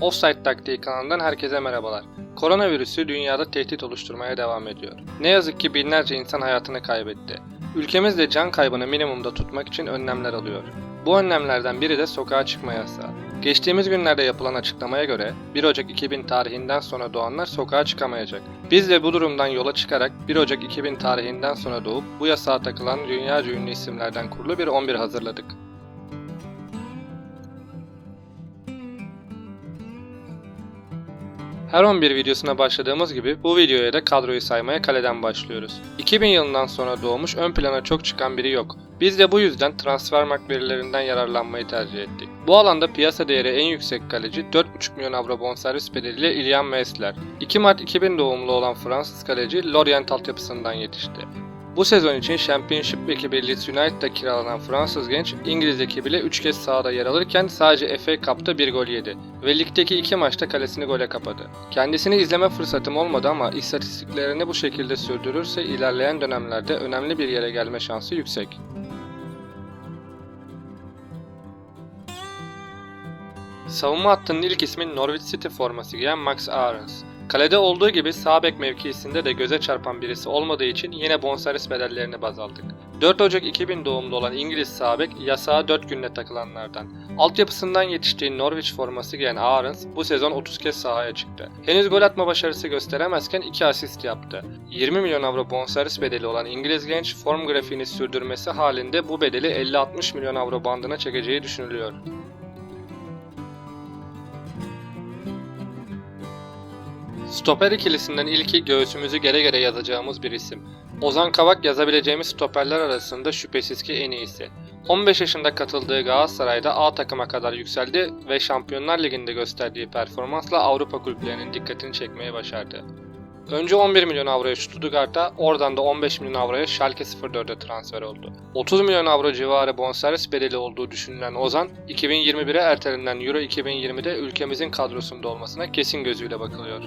Offside Taktiği kanalından herkese merhabalar. Koronavirüsü dünyada tehdit oluşturmaya devam ediyor. Ne yazık ki binlerce insan hayatını kaybetti. Ülkemiz de can kaybını minimumda tutmak için önlemler alıyor. Bu önlemlerden biri de sokağa çıkma yasağı. Geçtiğimiz günlerde yapılan açıklamaya göre 1 Ocak 2000 tarihinden sonra doğanlar sokağa çıkamayacak. Biz de bu durumdan yola çıkarak 1 Ocak 2000 tarihinden sonra doğup bu yasağa takılan dünyaca ünlü isimlerden kurulu bir 11 hazırladık. Her 11 videosuna başladığımız gibi bu videoya da kadroyu saymaya kaleden başlıyoruz. 2000 yılından sonra doğmuş ön plana çok çıkan biri yok. Biz de bu yüzden transfermarkt verilerinden yararlanmayı tercih ettik. Bu alanda piyasa değeri en yüksek kaleci 4,5 milyon avro bonservis bedeliyle Ilian Meissler. 2 Mart 2000 doğumlu olan Fransız kaleci Lorient altyapısından yetişti. Bu sezon için Championship ekibi Leeds United'da kiralanan Fransız genç İngiliz ekibiyle 3 kez sahada yer alırken sadece FA Cup'ta 1 gol yedi ve ligdeki 2 maçta kalesini gole kapadı. Kendisini izleme fırsatım olmadı ama istatistiklerini bu şekilde sürdürürse ilerleyen dönemlerde önemli bir yere gelme şansı yüksek. Savunma hattının ilk ismi Norwich City forması giyen Max Aarons. Kalede olduğu gibi sağ bek mevkisinde de göze çarpan birisi olmadığı için yine bonservis bedellerini baz aldık. 4 Ocak 2000 doğumlu olan İngiliz sağ bek yasağa 4 günde takılanlardan. Altyapısından yetiştiği Norwich forması giyen Aarons bu sezon 30 kez sahaya çıktı. Henüz gol atma başarısı gösteremezken 2 asist yaptı. 20 milyon avro bonservis bedeli olan İngiliz genç form grafiğini sürdürmesi halinde bu bedeli 50-60 milyon avro bandına çekeceği düşünülüyor. Stoper ikilisinden ilki göğsümüzü gere gere yazacağımız bir isim. Ozan Kavak yazabileceğimiz stoperler arasında şüphesiz ki en iyisi. 15 yaşında katıldığı Galatasaray'da A takıma kadar yükseldi ve Şampiyonlar Ligi'nde gösterdiği performansla Avrupa kulüplerinin dikkatini çekmeye başardı. Önce 11 milyon avroya Stuttgart'a, oradan da 15 milyon avroya Schalke 04'e transfer oldu. 30 milyon avro civarı bonservis bedeli olduğu düşünülen Ozan, 2021'e ertelenen Euro 2020'de ülkemizin kadrosunda olmasına kesin gözüyle bakılıyor.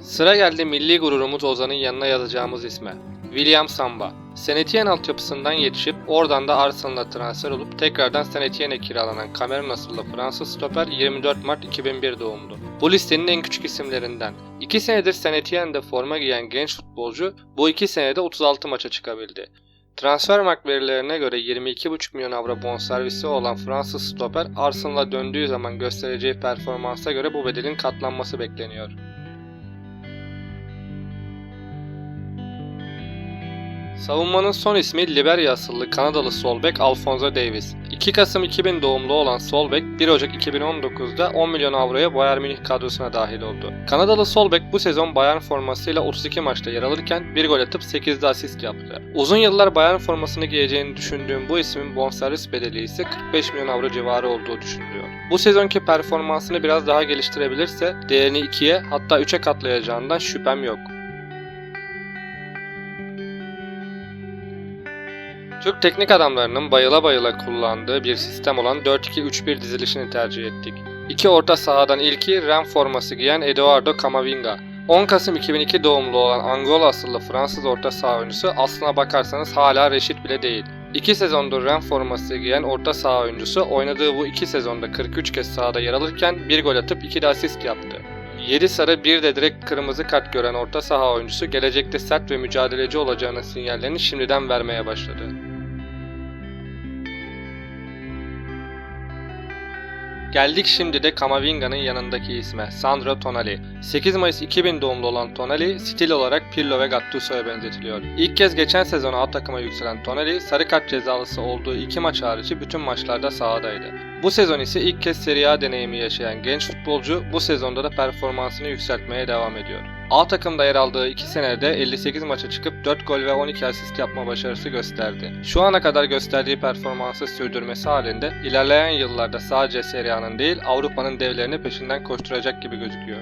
Sıra geldi milli gururumuz Ozan'ın yanına yazacağımız isme. William Samba. Senetien altyapısından yetişip oradan da Arsenal'a transfer olup tekrardan Senetien'e kiralanan Kamerun asıllı Fransız stoper 24 Mart 2001 doğumlu. Bu listenin en küçük isimlerinden. 2 senedir Senetien'de forma giyen genç futbolcu bu 2 senede 36 maça çıkabildi. Transfermarkt verilerine göre 22,5 milyon avro bonservisi olan Fransız stoper Arsenal'a döndüğü zaman göstereceği performansa göre bu bedelin katlanması bekleniyor. Savunmanın son ismi Liberya asıllı Kanadalı sol bek Alfonso Davis. 2 Kasım 2000 doğumlu olan sol bek 1 Ocak 2019'da 10 milyon avroya Bayern Münih kadrosuna dahil oldu. Kanadalı sol bek bu sezon Bayern formasıyla 32 maçta yer alırken 1 gol atıp 8'de asist yaptı. Uzun yıllar Bayern formasını giyeceğini düşündüğüm bu ismin bonservis bedeli ise 45 milyon avro civarı olduğu düşünülüyor. Bu sezonki performansını biraz daha geliştirebilirse değerini 2'ye hatta 3'e katlayacağından şüphem yok. Türk teknik adamlarının bayıla bayıla kullandığı bir sistem olan 4-2-3-1 dizilişini tercih ettik. İki orta sahadan ilki Ren forması giyen Eduardo Camavinga. 10 Kasım 2002 doğumlu olan Angola asıllı Fransız orta saha oyuncusu aslına bakarsanız hala reşit bile değil. 2 sezondur Ren forması giyen orta saha oyuncusu oynadığı bu 2 sezonda 43 kez sahada yer alırken 1 gol atıp 2 de asist yaptı. 7 sarı bir de direkt kırmızı kart gören orta saha oyuncusu gelecekte sert ve mücadeleci olacağının sinyallerini şimdiden vermeye başladı. Geldik şimdi de Kamavinga'nın yanındaki isme Sandro Tonali. 8 Mayıs 2000 doğumlu olan Tonali stil olarak Pirlo ve Gattuso'ya benzetiliyor. İlk kez geçen sezon A takıma yükselen Tonali sarı kart cezalısı olduğu iki maç harici bütün maçlarda sahadaydı. Bu sezon ise ilk kez Serie A deneyimi yaşayan genç futbolcu bu sezonda da performansını yükseltmeye devam ediyor. A takımda yer aldığı 2 senede 58 maça çıkıp 4 gol ve 12 asist yapma başarısı gösterdi. Şu ana kadar gösterdiği performansı sürdürmesi halinde ilerleyen yıllarda sadece Serie A'nın değil Avrupa'nın devlerini peşinden koşturacak gibi gözüküyor.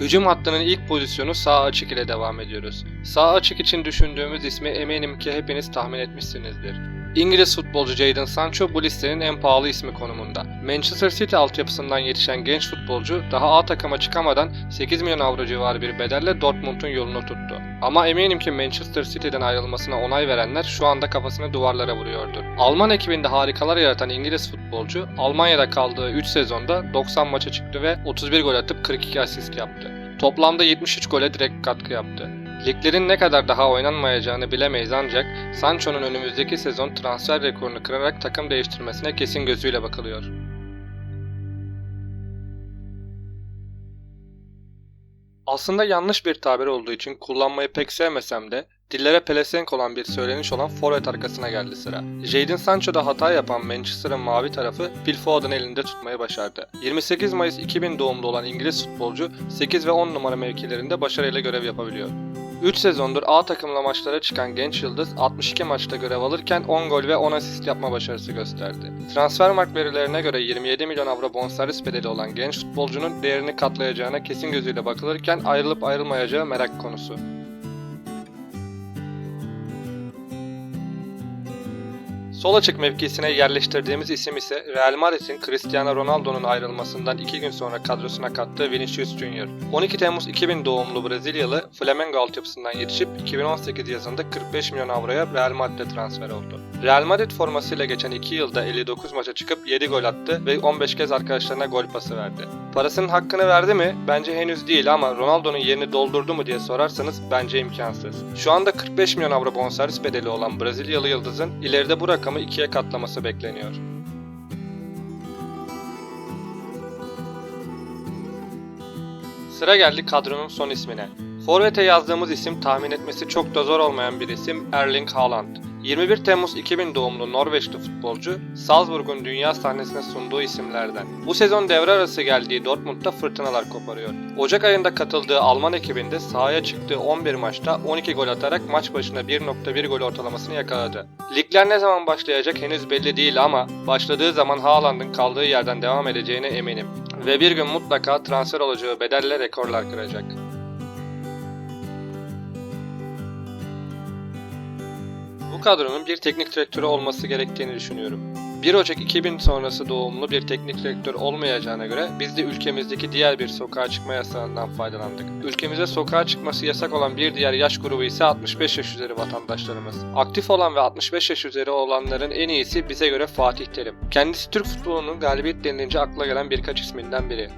Hücum hattının ilk pozisyonu sağ açık ile devam ediyoruz. Sağ açık için düşündüğümüz ismi eminim ki hepiniz tahmin etmişsinizdir. İngiliz futbolcu Jadon Sancho bu listenin en pahalı ismi konumunda. Manchester City altyapısından yetişen genç futbolcu daha A takıma çıkamadan 8 milyon avro civarı bir bedelle Dortmund'un yolunu tuttu. Ama eminim ki Manchester City'den ayrılmasına onay verenler şu anda kafasını duvarlara vuruyordur. Alman ekibinde harikalar yaratan İngiliz futbolcu Almanya'da kaldığı 3 sezonda 90 maça çıktı ve 31 gol atıp 42 asist yaptı. Toplamda 73 gole direkt katkı yaptı. Liglerin ne kadar daha oynanmayacağını bilemeyiz ancak Sancho'nun önümüzdeki sezon transfer rekorunu kırarak takım değiştirmesine kesin gözüyle bakılıyor. Aslında yanlış bir tabir olduğu için kullanmayı pek sevmesem de dillere pelesenk olan bir söyleniş olan forvet arkasına geldi sıra. Jadon Sancho'da hata yapan Manchester'ın mavi tarafı Phil Foden elinde tutmayı başardı. 28 Mayıs 2000 doğumlu olan İngiliz futbolcu 8 ve 10 numara mevkilerinde başarıyla görev yapabiliyor. 3 sezondur A takımla maçlara çıkan genç yıldız 62 maçta görev alırken 10 gol ve 10 asist yapma başarısı gösterdi. Transfermarkt verilerine göre 27 milyon avro bonservis bedeli olan genç futbolcunun değerini katlayacağına kesin gözüyle bakılırken ayrılıp ayrılmayacağı merak konusu. Sol açık mevkisine yerleştirdiğimiz isim ise Real Madrid'in Cristiano Ronaldo'nun ayrılmasından 2 gün sonra kadrosuna kattığı Vinicius Junior. 12 Temmuz 2000 doğumlu Brezilyalı Flamengo altyapısından yetişip 2018 yazında 45 milyon avroya Real Madrid'e transfer oldu. Real Madrid formasıyla geçen 2 yılda 59 maça çıkıp 7 gol attı ve 15 kez arkadaşlarına gol pası verdi. Parasının hakkını verdi mi? Bence henüz değil ama Ronaldo'nun yerini doldurdu mu diye sorarsanız bence imkansız. Şu anda 45 milyon avro bonservis bedeli olan Brezilyalı yıldızın ileride bu rakamı ikiye katlaması bekleniyor. Sıra geldi kadronun son ismine. Forvet'e yazdığımız isim tahmin etmesi çok da zor olmayan bir isim Erling Haaland. 21 Temmuz 2000 doğumlu Norveçli futbolcu, Salzburg'un dünya sahnesine sunduğu isimlerden. Bu sezon devre arası geldiği Dortmund'da fırtınalar koparıyor. Ocak ayında katıldığı Alman ekibinde sahaya çıktığı 11 maçta 12 gol atarak maç başına 1.1 gol ortalamasını yakaladı. Ligler ne zaman başlayacak henüz belli değil ama başladığı zaman Haaland'ın kaldığı yerden devam edeceğine eminim. Ve bir gün mutlaka transfer olacağı bedelle rekorlar kıracak. Bu kadronun bir teknik direktörü olması gerektiğini düşünüyorum. 1 Ocak 2000 sonrası doğumlu bir teknik direktör olmayacağına göre biz de ülkemizdeki diğer bir sokağa çıkma yasağından faydalandık. Ülkemize sokağa çıkması yasak olan bir diğer yaş grubu ise 65 yaş üzeri vatandaşlarımız. Aktif olan ve 65 yaş üzeri olanların en iyisi bize göre Fatih Terim. Kendisi Türk futbolunun galibiyet denilince akla gelen birkaç isminden biri.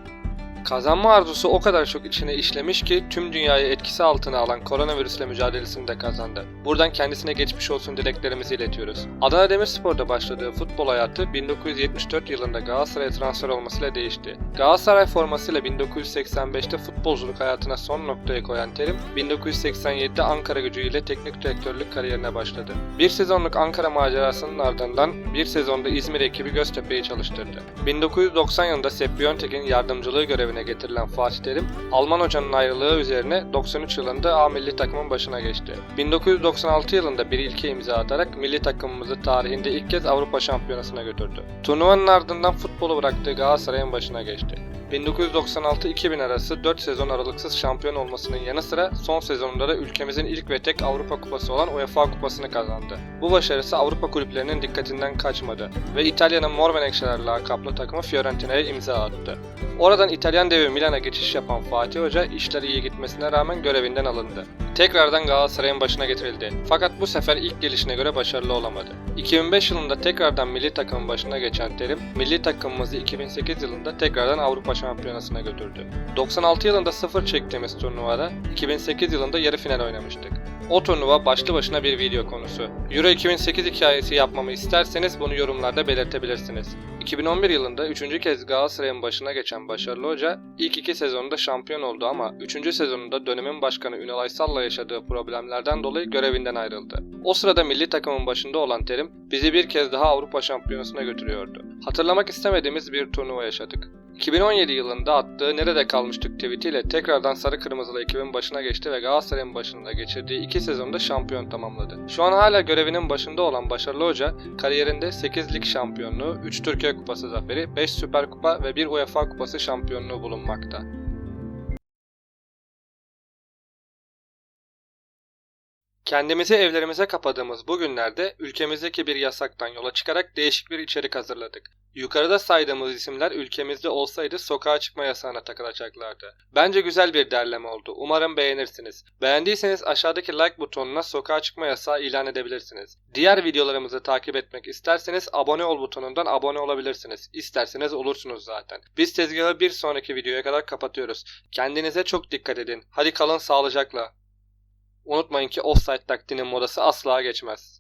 Kazanma arzusu o kadar çok içine işlemiş ki tüm dünyayı etkisi altına alan koronavirüsle mücadelesini de kazandı. Buradan kendisine geçmiş olsun dileklerimizi iletiyoruz. Adana Demirspor'da başladığı futbol hayatı 1974 yılında Galatasaray'a transfer olmasıyla değişti. Galatasaray formasıyla 1985'te futbolculuk hayatına son noktayı koyan Terim, 1987'de Ankara gücü ile teknik direktörlük kariyerine başladı. Bir sezonluk Ankara macerasının ardından bir sezonda İzmir ekibi Göztepe'yi çalıştırdı. 1990 yılında Sepp Biontek'in yardımcılığı görevine getirilen Fatih Terim, Alman hocanın ayrılığı üzerine 93 yılında A milli takımın başına geçti. 1996 yılında bir ilke imza atarak milli takımımızı tarihinde ilk kez Avrupa Şampiyonası'na götürdü. Turnuvanın ardından futbolu bıraktığı Galatasaray'ın başına geçti. 1996-2000 arası 4 sezon aralıksız şampiyon olmasının yanı sıra son sezonunda da ülkemizin ilk ve tek Avrupa Kupası olan UEFA Kupası'nı kazandı. Bu başarısı Avrupa kulüplerinin dikkatinden kaçmadı ve İtalya'nın Mor Menekşeler lakaplı takımı Fiorentina'ya imza attı. Oradan İtalyan devi Milan'a geçiş yapan Fatih Hoca işleri iyi gitmesine rağmen görevinden alındı. Tekrardan Galatasaray'ın başına getirildi. Fakat bu sefer ilk gelişine göre başarılı olamadı. 2005 yılında tekrardan milli takımın başına geçen Terim, milli takımımızı 2008 yılında tekrardan Avrupa Şampiyonası'na götürdü. 96 yılında sıfır çektiğimiz turnuvada 2008 yılında yarı final oynamıştık. O turnuva başlı başına bir video konusu. Euro 2008 hikayesi yapmamı isterseniz bunu yorumlarda belirtebilirsiniz. 2011 yılında 3. kez Galatasaray'ın başına geçen başarılı hoca ilk iki sezonunda şampiyon oldu ama 3. sezonunda dönemin başkanı Ünal Aysal'la yaşadığı problemlerden dolayı görevinden ayrıldı. O sırada milli takımın başında olan Terim bizi bir kez daha Avrupa Şampiyonası'na götürüyordu. Hatırlamak istemediğimiz bir turnuva yaşadık. 2017 yılında attığı nerede kalmıştık tweetiyle tekrardan sarı kırmızılı ekibin başına geçti ve Galatasaray'ın başında geçirdiği iki sezonda şampiyon tamamladı. Şu an hala görevinin başında olan başarılı hoca kariyerinde 8 lig şampiyonluğu, 3 Türkiye Kupası zaferi, 5 Süper Kupa ve 1 UEFA Kupası şampiyonluğu bulunmakta. Kendimizi evlerimize kapadığımız bu günlerde ülkemizdeki bir yasaktan yola çıkarak değişik bir içerik hazırladık. Yukarıda saydığımız isimler ülkemizde olsaydı sokağa çıkma yasağına takılacaklardı. Bence güzel bir derleme oldu. Umarım beğenirsiniz. Beğendiyseniz aşağıdaki like butonuna sokağa çıkma yasağı ilan edebilirsiniz. Diğer videolarımızı takip etmek isterseniz abone ol butonundan abone olabilirsiniz. İsterseniz olursunuz zaten. Biz tezgahı bir sonraki videoya kadar kapatıyoruz. Kendinize çok dikkat edin. Hadi kalın sağlıcakla. Unutmayın ki offside taktiğinin modası asla geçmez.